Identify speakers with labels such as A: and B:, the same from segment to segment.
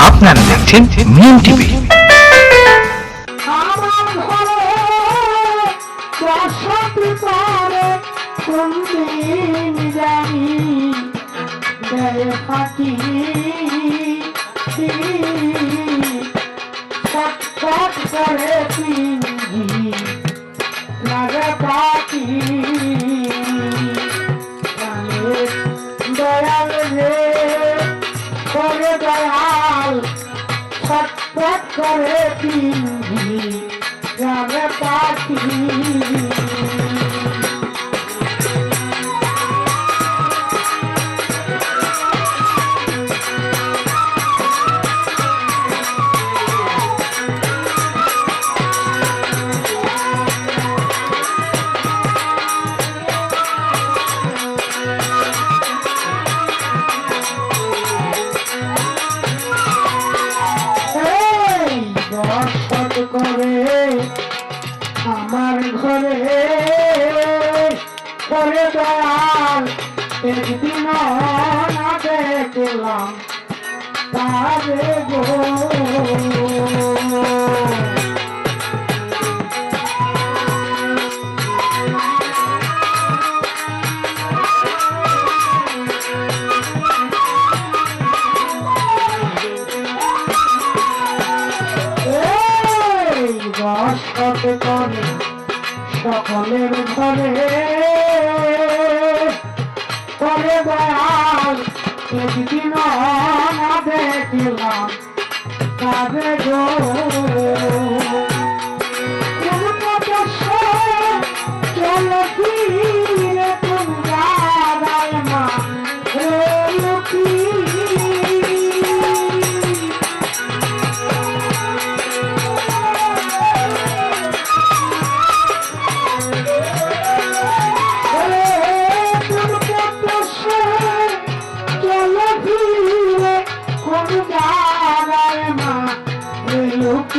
A: আপনারা দেখছেন মিম টিভি
B: করে লাগে भी जब पाती তারে গো এই করে সকলের ঘরে করে দয়াল দেখলাম কাজে গো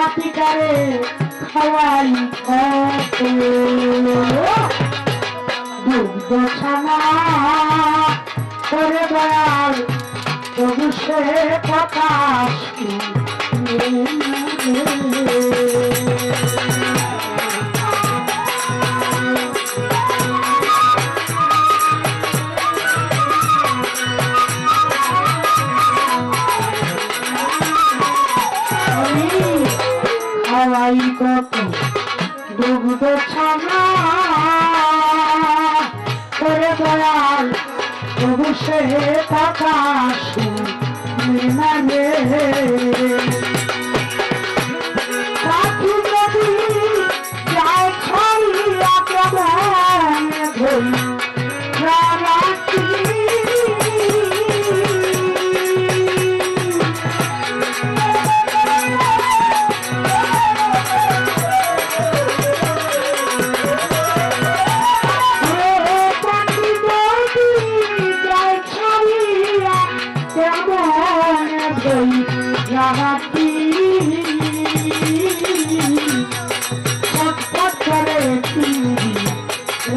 B: পাতিকারে খাওয়াই কত দুগ্ধ ছানা করে দয়াল প্রকাশ হাওয়াই কত দুগ্ধ ছানা। করে দয়াল তবু সে মানে পাখি যদি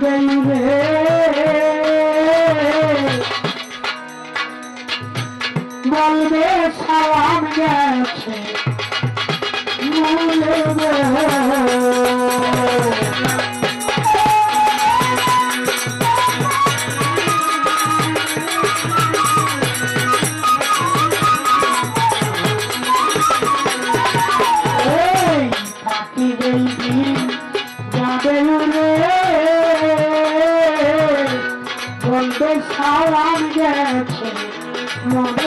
B: দয়াল রে how I'm getting.